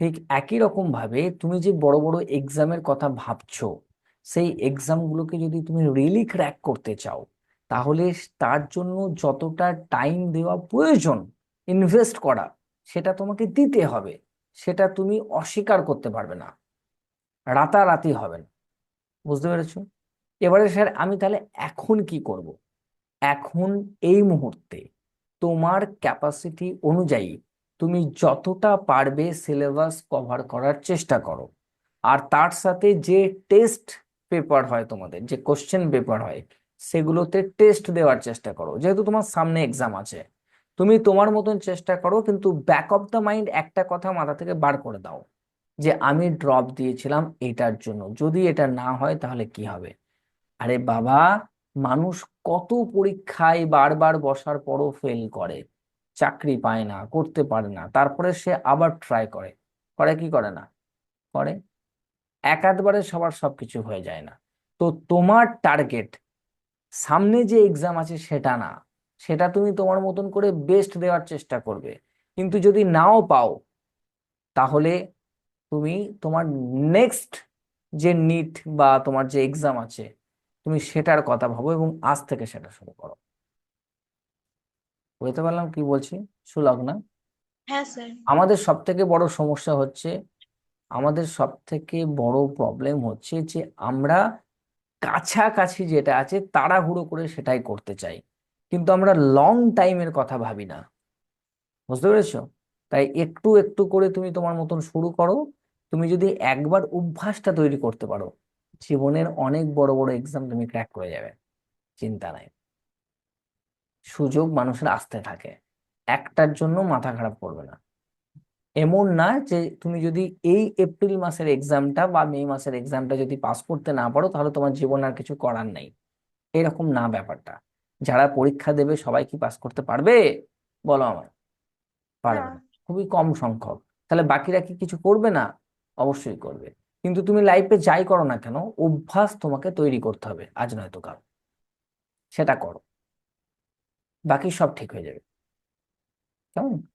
ঠিক একই রকম ভাবে তুমি যে বড় বড় এক্সামের কথা ভাবছ, সেই এক্সামগুলোকে যদি তুমি রিয়েলি ক্র্যাক করতে চাও, তাহলে তার জন্য যতটা টাইম দেওয়া প্রয়োজন ইনভেস্ট করা, সেটা তোমাকে দিতে হবে। সেটা তুমি অস্বীকার করতে পারবে না। রাতারাতি হবে না। বুঝতে পেরেছ? এবারে স্যার আমি তাহলে এখন কি করব? এখন এই মুহূর্তে তোমার ক্যাপাসিটি অনুযায়ী তুমি যতটা পারবে সিলেবাস কভার করার চেষ্টা করো। আর তার সাথে যে টেস্ট পেপার হয় তোমাদের, যে কোশ্চেন পেপার হয়, সেগুলোতে টেস্ট দেওয়ার চেষ্টা করো। যেহেতু তোমার সামনে এক্সাম আছে, তুমি তোমার মতন চেষ্টা করো, কিন্তু ব্যাক অফ দ্য মাইন্ড একটা কথা মাথা থেকে বার করে দাও, যে আমি ড্রপ দিয়েছিলাম এটার জন্য। যদি এটা না হয় তাহলে কি হবে? আরে বাবা, মানুষ কত পরীক্ষায় বারবার বসার পরও ফেল করে। চাকরি পায় না, করতে পারে না। তারপরে সে আবার ট্রাই করে। করে কি করে না? করে। এক আধবারে সবার সবকিছু হয়ে যায় না। তো তোমার টার্গেট সামনে যে এক্সাম আছে সেটা না। সেটা তুমি তোমার মতন করে বেস্ট দেওয়ার চেষ্টা করবে। কিন্তু যদি নাও পাও, তাহলে তুমি তোমার নেক্সট যে নিট বা তোমার যে এক্সাম আছে, তুমি সেটার কথা ভাবো এবং আজ থেকে সেটা শুরু করো। বুঝতে পারলাম কি বলছি? সুলগ না? হ্যাঁ স্যার। আমাদের সব থেকে বড় সমস্যা হচ্ছে আমাদের সব থেকে বড় প্রবলেম হচ্ছে যে আমরা কাছাকাছি যেটা আছে তাড়াহুড়ো করে সেটাই করতে চাই। কিন্তু আমরা লং টাইমের কথা ভাবি না। বুঝতে পেরেছ? তাই একটু একটু করে তুমি তোমার মতন শুরু করো। তুমি যদি একবার অভ্যাসটা তৈরি করতে পারো জীবনের অনেক বড় বড় এক্সাম তুমি ক্র্যাক করে যাবে। চিন্তা নাই। সুযোগ মানুষের আসতে থাকে। একটার জন্য মাথা খারাপ করবে না। এমন না যে তুমি যদি এই এপ্রিল মাসের এক্সামটা বা মে মাসের এক্সামটা যদি পাস করতে না পারো তাহলে তোমার জীবন আর কিছু করার নেই। এরকম না ব্যাপারটা। যারা পরীক্ষা দেবে সবাই কি পাস করতে পারবে? বলো আমার পারবে না। না খুবই কম সংখ্যক। তাহলে বাকিরা কি কিছু করবে না? অবশ্যই করবে। কিন্তু তুমি লাইফে যাই করো না কেন অভ্যাস তোমাকে তৈরি করতে হবে আজ নয়তো কাল। সেটা করো। বাকি সব ঠিক হয়ে যাবে। কেমন?